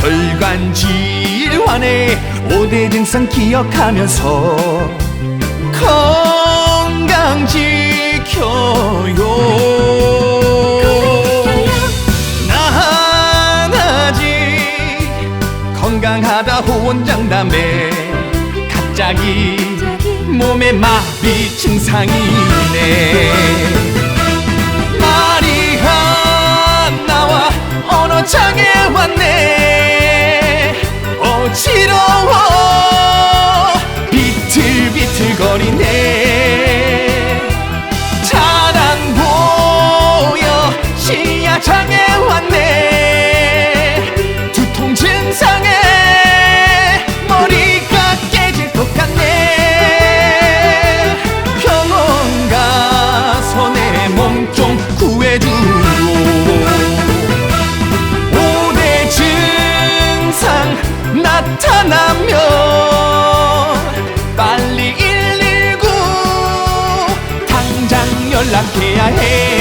혈관 질환에 5대 증상 기억하면서 건강 지켜요. 나나지. 건강하다 호언장담에 갑자기 몸에 마비 증상이네 나타나면 빨리 119 당장 연락해야 해